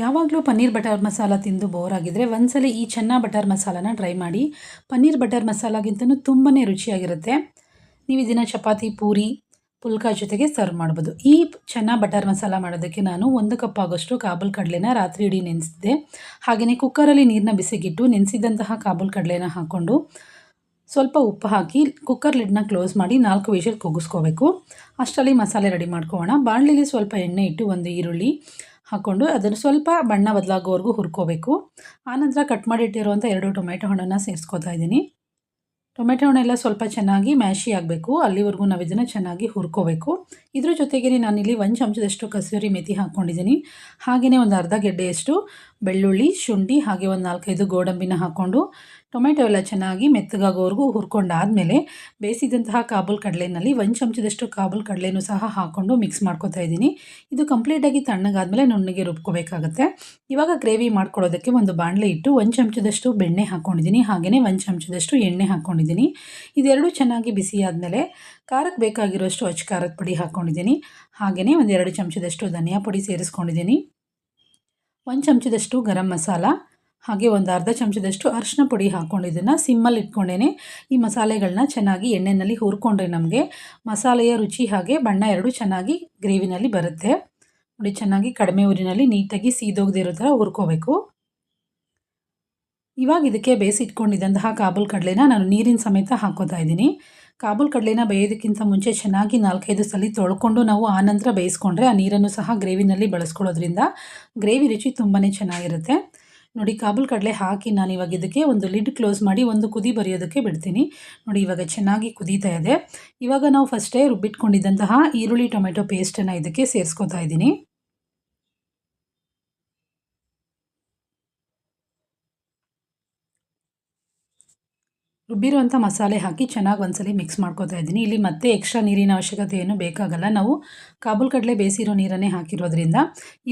ಯಾವಾಗಲೂ ಪನ್ನೀರ್ ಬಟರ್ ಮಸಾಲ ತಿಂದು ಬೋರ್ ಆಗಿದ್ದರೆ ಒಂದ್ಸಲ ಈ ಚೆನ್ನ ಬಟರ್ ಮಸಾಲಾನ ಟ್ರೈ ಮಾಡಿ. ಪನ್ನೀರ್ ಬಟರ್ ಮಸಾಲಾಗಿಂತನೂ ತುಂಬಾ ರುಚಿಯಾಗಿರುತ್ತೆ. ನೀವು ಇದನ್ನು ಚಪಾತಿ, ಪೂರಿ, ಪುಲ್ಕ ಜೊತೆಗೆ ಸರ್ವ್ ಮಾಡ್ಬೋದು. ಈ ಚೆನ್ನ ಬಟರ್ ಮಸಾಲ ಮಾಡೋದಕ್ಕೆ ನಾನು ಒಂದು ಕಪ್ ಆಗೋಷ್ಟು ಕಾಬುಲ್ ಕಡಲೆನ ರಾತ್ರಿ ಇಡೀ ನೆನೆಸಿದ್ದೆ. ಹಾಗೆಯೇ ಕುಕ್ಕರಲ್ಲಿ ನೀರನ್ನ ಬಿಸಿಗಿಟ್ಟು ನೆನೆಸಿದಂತಹ ಕಾಬುಲ್ ಕಡಲೆನ ಹಾಕ್ಕೊಂಡು ಸ್ವಲ್ಪ ಉಪ್ಪು ಹಾಕಿ ಕುಕ್ಕರ್ ಲಿಡ್ನ ಕ್ಲೋಸ್ ಮಾಡಿ ನಾಲ್ಕು ವಿಷಲ್ ಕುಗ್ಗಿಸ್ಕೋಬೇಕು. ಅಷ್ಟರಲ್ಲಿ ಮಸಾಲೆ ರೆಡಿ ಮಾಡ್ಕೊಳ್ಳೋಣ ಬಾಣಲಿಲಿ ಸ್ವಲ್ಪ ಎಣ್ಣೆ ಇಟ್ಟು ಒಂದು ಈರುಳ್ಳಿ ಹಾಕ್ಕೊಂಡು ಅದನ್ನು ಸ್ವಲ್ಪ ಬಣ್ಣ ಬದಲಾಗೋವರೆಗೂ ಹುರ್ಕೋಬೇಕು. ಆನಂತರ ಕಟ್ ಮಾಡಿಟ್ಟಿರುವಂಥ ಎರಡು ಟೊಮೆಟೊ ಹಣ್ಣನ್ನು ಸೇರಿಸ್ಕೋತಾ ಇದ್ದೀನಿ. ಟೊಮೆಟೊ ಹಣ್ಣೆಲ್ಲ ಸ್ವಲ್ಪ ಚೆನ್ನಾಗಿ ಮ್ಯಾಶಿ ಆಗಬೇಕು. ಅಲ್ಲಿವರೆಗೂ ನಾವು ಇದನ್ನು ಚೆನ್ನಾಗಿ ಹುರ್ಕೋಬೇಕು. ಇದ್ರ ಜೊತೆಗೆ ನಾನಿಲ್ಲಿ ಒಂದು ಚಮಚದಷ್ಟು ಕಸೂರಿ ಮೆಥಿ ಹಾಕ್ಕೊಂಡಿದ್ದೀನಿ ಹಾಗೆಯೇ ಒಂದು ಅರ್ಧ ಗೆಡ್ಡೆಯಷ್ಟು ಬೆಳ್ಳುಳ್ಳಿ, ಶುಂಠಿ ಹಾಗೆ ಒಂದು ನಾಲ್ಕೈದು ಗೋಡಂಬಿನ ಹಾಕ್ಕೊಂಡು ಟೊಮೆಟೊ ಎಲ್ಲ ಚೆನ್ನಾಗಿ ಮೆತ್ತಗಾಗೋವರೆಗೂ ಹುರ್ಕೊಂಡಾದಮೇಲೆ ಬೇಯಿಸಿದಂತಹ ಕಾಬೂಲ್ ಕಡಲೆನಲ್ಲಿ ಒಂದು ಚಮಚದಷ್ಟು ಕಾಬೂಲ್ ಕಡಲೆನೂ ಸಹ ಹಾಕ್ಕೊಂಡು ಮಿಕ್ಸ್ ಮಾಡ್ಕೊತಾ ಇದ್ದೀನಿ. ಇದು ಕಂಪ್ಲೀಟಾಗಿ ತಣ್ಣಗಾದಮೇಲೆ ನುಣ್ಣಗೆ ರುಬ್ಕೋಬೇಕಾಗುತ್ತೆ. ಇವಾಗ ಗ್ರೇವಿ ಮಾಡ್ಕೊಳ್ಳೋದಕ್ಕೆ ಒಂದು ಬಾಣಲೆ ಇಟ್ಟು ಒಂದು ಚಮಚದಷ್ಟು ಬೆಣ್ಣೆ ಹಾಕ್ಕೊಂಡಿದ್ದೀನಿ ಹಾಗೆಯೇ ಒಂದು ಚಮಚದಷ್ಟು ಎಣ್ಣೆ ಹಾಕ್ಕೊಂಡಿದ್ದೀನಿ ಇದೆರಡು ಚೆನ್ನಾಗಿ ಬಿಸಿ ಆದಮೇಲೆ ಖಾರಕ್ಕೆ ಬೇಕಾಗಿರೋಷ್ಟು ಅಚ್ಚ ಖಾರದ ಪುಡಿ ಹಾಕ್ಕೊಂಡಿದ್ದೀನಿ ಹಾಗೆಯೇ ಒಂದೆರಡು ಚಮಚದಷ್ಟು ಧನಿಯಾ ಪುಡಿ ಸೇರಿಸ್ಕೊಂಡಿದ್ದೀನಿ. ಒಂದು ಚಮಚದಷ್ಟು ಗರಂ ಮಸಾಲ, ಹಾಗೆ ಒಂದು ಅರ್ಧ ಚಮಚದಷ್ಟು ಅರಿಶಿನ ಪುಡಿ ಹಾಕ್ಕೊಂಡಿದ್ದನ್ನು ಸಿಮ್ಮಲ್ಲಿ ಇಟ್ಕೊಂಡೇನೆ. ಈ ಮಸಾಲೆಗಳನ್ನ ಚೆನ್ನಾಗಿ ಎಣ್ಣೆಯಲ್ಲಿ ಹುರ್ಕೊಂಡ್ರೆ ನಮಗೆ ಮಸಾಲೆಯ ರುಚಿ ಹಾಗೆ ಬಣ್ಣ ಎರಡು ಚೆನ್ನಾಗಿ ಗ್ರೇವಿನಲ್ಲಿ ಬರುತ್ತೆ. ನೋಡಿ, ಚೆನ್ನಾಗಿ ಕಡಿಮೆ ಊರಿನಲ್ಲಿ ನೀಟಾಗಿ ಸೀದೋಗದಿರೋ ಥರ ಹುರ್ಕೋಬೇಕು. ಇವಾಗ ಇದಕ್ಕೆ ಬೇಯಿಸಿಟ್ಕೊಂಡಿದ್ದಂತಹ ಕಾಬೂಲ್ ಕಡಲೆನ ನಾನು ನೀರಿನ ಸಮೇತ ಹಾಕೋತಾ ಇದ್ದೀನಿ. ಕಾಬೂಲ್ ಕಡಲೆನ ಬೇಯೋದಕ್ಕಿಂತ ಮುಂಚೆ ಚೆನ್ನಾಗಿ ನಾಲ್ಕೈದು ಸಲ ತೊಳ್ಕೊಂಡು ನಾವು ಆನಂತರ ಬೇಯಿಸ್ಕೊಂಡ್ರೆ ಆ ನೀರನ್ನು ಸಹ ಗ್ರೇವಿನಲ್ಲಿ ಬಳಸ್ಕೊಳ್ಳೋದ್ರಿಂದ ಗ್ರೇವಿ ರುಚಿ ತುಂಬಾ ಚೆನ್ನಾಗಿರುತ್ತೆ. ನೋಡಿ, ಕಾಬೂಲ್ ಕಡಲೆ ಹಾಕಿ ನಾನು ಇವಾಗ ಇದಕ್ಕೆ ಒಂದು ಲಿಡ್ ಕ್ಲೋಸ್ ಮಾಡಿ ಒಂದು ಕುದಿ ಬರೆಯೋದಕ್ಕೆ ಬಿಡ್ತೀನಿ. ನೋಡಿ, ಇವಾಗ ಚೆನ್ನಾಗಿ ಕುದೀತಾ ಇದೆ. ಇವಾಗ ನಾವು ಫಸ್ಟೇ ರುಬ್ಬಿಟ್ಕೊಂಡಿದ್ದಂತಹ ಈರುಳ್ಳಿ, ಟೊಮೆಟೊ ಪೇಸ್ಟನ್ನು ಇದಕ್ಕೆ ಸೇರಿಸ್ಕೊತಾ ಇದ್ದೀನಿ. ರುಬ್ಬಿರುವಂಥ ಮಸಾಲೆ ಹಾಕಿ ಚೆನ್ನಾಗಿ ಒಂದ್ಸಲಿ ಮಿಕ್ಸ್ ಮಾಡ್ಕೋತಾ ಇದ್ದೀನಿ. ಇಲ್ಲಿ ಮತ್ತೆ ಎಕ್ಸ್ಟ್ರಾ ನೀರಿನ ಅವಶ್ಯಕತೆ ಏನು ಬೇಕಾಗಲ್ಲ. ನಾವು ಕಾಬೂಲ್ ಕಡಲೆ ಬೇಯಿಸಿರೋ ನೀರನ್ನೇ ಹಾಕಿರೋದ್ರಿಂದ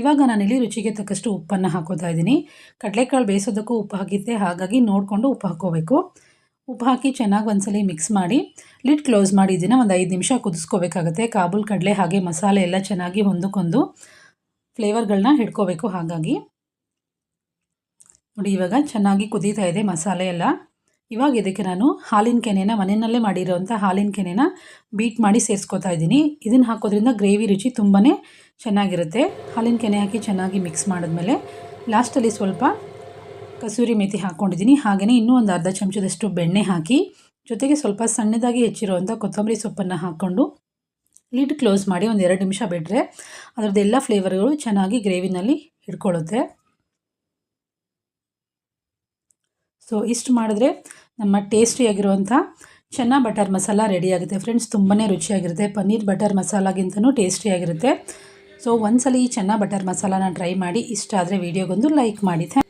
ಇವಾಗ ನಾನಿಲ್ಲಿ ರುಚಿಗೆ ತಕ್ಕಷ್ಟು ಉಪ್ಪನ್ನು ಹಾಕೋತಾ ಇದ್ದೀನಿ. ಕಡಲೆಕಾಳು ಬೇಯಿಸೋದಕ್ಕೂ ಉಪ್ಪು ಹಾಕಿದ್ದೆ. ಹಾಗಾಗಿ ನೋಡಿಕೊಂಡು ಉಪ್ಪು ಹಾಕ್ಕೋಬೇಕು ಉಪ್ಪು ಹಾಕಿ ಚೆನ್ನಾಗಿ ಒಂದ್ಸಲಿ ಮಿಕ್ಸ್ ಮಾಡಿ ಲಿಡ್ ಕ್ಲೋಸ್ ಮಾಡಿ ಇದನ್ನು ಒಂದು ಐದು ನಿಮಿಷ ಕುದಿಸ್ಕೋಬೇಕಾಗುತ್ತೆ. ಕಾಬೂಲ್ ಕಡಲೆ ಹಾಗೆ ಮಸಾಲೆ ಎಲ್ಲ ಚೆನ್ನಾಗಿ ಹೊಂದಿಕೊಂಡು ಫ್ಲೇವರ್ಗಳನ್ನ ಹಿಡ್ಕೋಬೇಕು. ಹಾಗಾಗಿ ನೋಡಿ ಇವಾಗ ಚೆನ್ನಾಗಿ ಕುದೀತಾ ಇದೆ ಮಸಾಲೆ ಎಲ್ಲ. ಇವಾಗ ಇದಕ್ಕೆ ನಾನು ಹಾಲಿನ ಕೆನೆನ ಮನೆಯಲ್ಲೇ ಮಾಡಿರೋವಂಥ ಹಾಲಿನ ಕೆನೆನ ಬೀಟ್ ಮಾಡಿ ಸೇರಿಸ್ಕೊತಾ ಇದ್ದೀನಿ. ಇದನ್ನು ಹಾಕೋದ್ರಿಂದ ಗ್ರೇವಿ ರುಚಿ ತುಂಬಾ ಚೆನ್ನಾಗಿರುತ್ತೆ. ಹಾಲಿನ ಕೆನೆ ಹಾಕಿ ಚೆನ್ನಾಗಿ ಮಿಕ್ಸ್ ಮಾಡಿದ್ಮೇಲೆ ಲಾಸ್ಟಲ್ಲಿ ಸ್ವಲ್ಪ ಕಸೂರಿ ಮೇಥಿ ಹಾಕ್ಕೊಂಡಿದ್ದೀನಿ. ಹಾಗೆಯೇ ಇನ್ನೂ ಒಂದು ಅರ್ಧ ಚಮಚದಷ್ಟು ಬೆಣ್ಣೆ ಹಾಕಿ, ಜೊತೆಗೆ ಸ್ವಲ್ಪ ಸಣ್ಣದಾಗಿ ಹೆಚ್ಚಿರುವಂಥ ಕೊತ್ತಂಬರಿ ಸೊಪ್ಪನ್ನು ಹಾಕ್ಕೊಂಡು ಲಿಡ್ ಕ್ಲೋಸ್ ಮಾಡಿ ಒಂದು ಎರಡು ನಿಮಿಷ ಬಿಟ್ಟರೆ ಅದರದ್ದೆಲ್ಲ ಫ್ಲೇವರ್ಗಳು ಚೆನ್ನಾಗಿ ಗ್ರೇವಿನಲ್ಲಿ ಹಿಡ್ಕೊಳ್ಳುತ್ತೆ. ಸೊ ಇಷ್ಟು ಮಾಡಿದ್ರೆ ನಮ್ಮ ಟೇಸ್ಟಿಯಾಗಿರುವಂಥ ಚೆನ್ನ ಬಟರ್ ಮಸಾಲ ರೆಡಿ ಆಗುತ್ತೆ ಫ್ರೆಂಡ್ಸ್ ತುಂಬಾ ರುಚಿಯಾಗಿರುತ್ತೆ. ಪನ್ನೀರ್ ಬಟರ್ ಮಸಾಲಾಗಿಂತನೂ ಟೇಸ್ಟಿಯಾಗಿರುತ್ತೆ. ಸೊ, ಒಂದ್ಸಲ ಈ ಚೆನ್ನ ಬಟರ್ ಮಸಾಲಾನ ಟ್ರೈ ಮಾಡಿ, ಇಷ್ಟ ಆದರೆ ವೀಡಿಯೋಗೊಂದು ಲೈಕ್ ಮಾಡಿ.